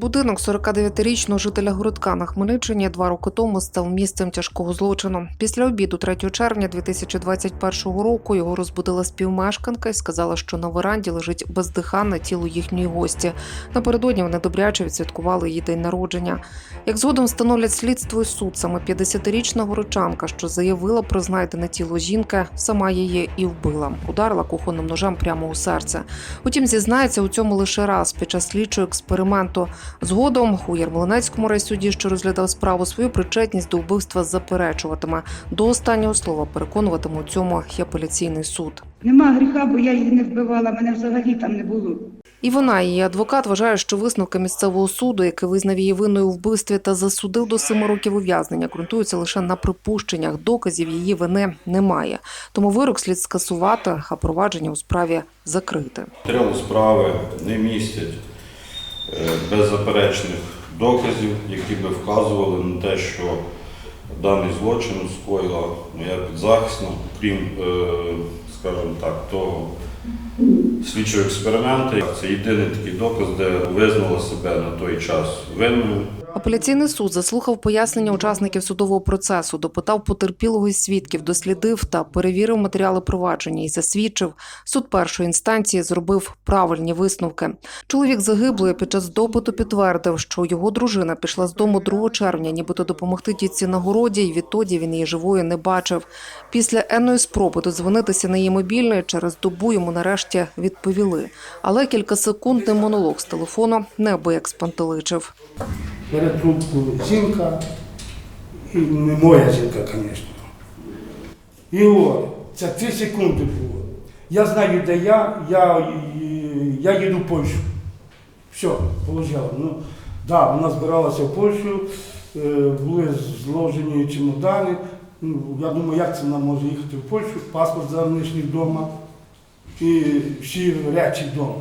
Будинок 49-річного жителя городка на Хмельниччині два роки тому став місцем тяжкого злочину. Після обіду 3 червня 2021 року його розбудила співмешканка і сказала, що на веранді лежить бездиханне тіло їхньої гості. Напередодні вони добряче відсвяткували її день народження. Як згодом встановлять слідство і суд, саме 50-річна городчанка, що заявила про знайдене тіло жінки, сама її і вбила. Ударила кухонним ножем прямо у серце. Утім, зізнається у цьому лише раз під час слідчого експерименту. Згодом у Ярмолинецькому райсуді, що розглядав справу, свою причетність до вбивства заперечуватиме. До останнього слова переконуватиме у цьому і апеляційний суд. Нема гріха, бо я її не вбивала, мене взагалі там не було. І вона, і її адвокат, вважає, що висновки місцевого суду, який визнав її винною у вбивстві та засудив до семи років ув'язнення, ґрунтуються лише на припущеннях. Доказів її вини немає. Тому вирок слід скасувати, а провадження у справі закрити. Матеріали справи не містять беззаперечних доказів, які би вказували на те, що даний злочин скоїла моя підзахисна, крім, е, скажімо так, того слідчого експерименту. Це єдиний такий доказ, де визнала себе на той час винною. Апеляційний суд заслухав пояснення учасників судового процесу, допитав потерпілого із свідків, дослідив та перевірив матеріали провадження і засвідчив. Суд першої інстанції зробив правильні висновки. Чоловік загиблої під час допиту підтвердив, що його дружина пішла з дому 2 червня, нібито допомогти тітці на городі, і відтоді він її живою не бачив. Після енної спроби додзвонитися на її мобільний через добу йому нарешті відповіли. Але кількасекундний монолог з телефону неабияк спантеличив. Бере трубку жінка, і моя жінка, звісно. І говорить, це три секунди було. Я знаю, де я, я, я їду в Польщу. Все, положила. Ну, да, вона збиралася в Польщу, е, були зложені чемодани. Ну, я думаю, як це вона може їхати в Польщу, паспорт заграничний вдома і всі речі вдома.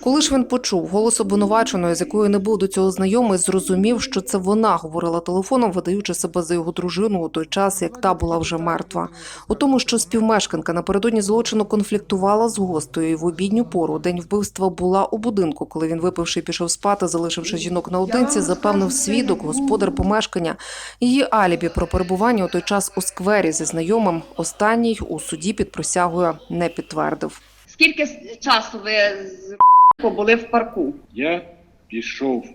Коли ж він почув голос обвинуваченої, з якою не був до цього знайомий, зрозумів, що це вона говорила телефоном, видаючи себе за його дружину у той час, як та була вже мертва. У тому, що співмешканка напередодні злочину конфліктувала з гостею і в обідню пору день вбивства була у будинку, коли він випивши, пішов спати, залишивши жінок наодинці, запевнив свідок, господар помешкання. Її алібі про перебування у той час у сквері зі знайомим останній у суді під присягою не підтвердив. Скільки часу ви з були в парку? Я пішов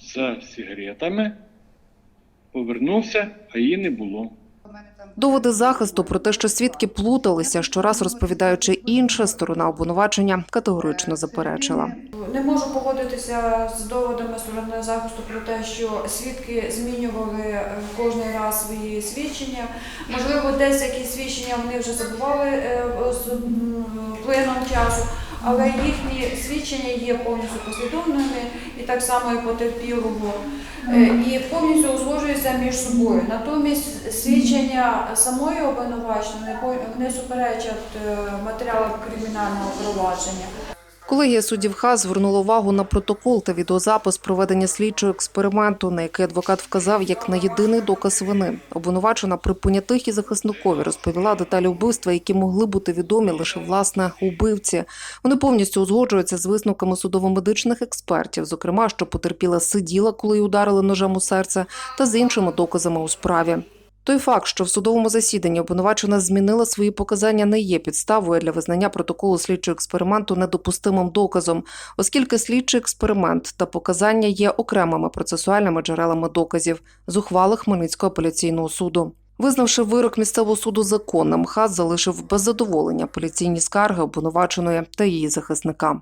за сигаретами, повернувся, а її не було. Доводи захисту про те, що свідки плуталися, щораз розповідаючи інше, сторона обвинувачення категорично заперечила. Не можу погодитися з доводами сторони захисту про те, що свідки змінювали е, кожен раз свої свідчення. Можливо, десь якісь свідчення вони вже забували е, з плином часу, але їхні свідчення є повністю послідовними і так само і потерпілого, е, і повністю узгоджуються між собою. Натомість свідчення самої обвинуваченої не суперечать е, матеріалам кримінального провадження. Колегія суддів ХАС звернула увагу на протокол та відеозапис проведення слідчого експерименту, на який адвокат вказав як на єдиний доказ вини. Обвинувачена при понятих і захисникові розповіла деталі вбивства, які могли бути відомі лише власне убивці. Вони повністю узгоджуються з висновками судово-медичних експертів, зокрема, що потерпіла сиділа, коли її ударили ножем у серце, та з іншими доказами у справі. Той факт, що в судовому засіданні обвинувачена змінила свої показання, не є підставою для визнання протоколу слідчого експерименту недопустимим доказом, оскільки слідчий експеримент та показання є окремими процесуальними джерелами доказів з ухвали Хмельницького апеляційного суду. Визнавши вирок місцевого суду законним, ХАС залишив без задоволення апеляційні скарги обвинуваченої та її захисника.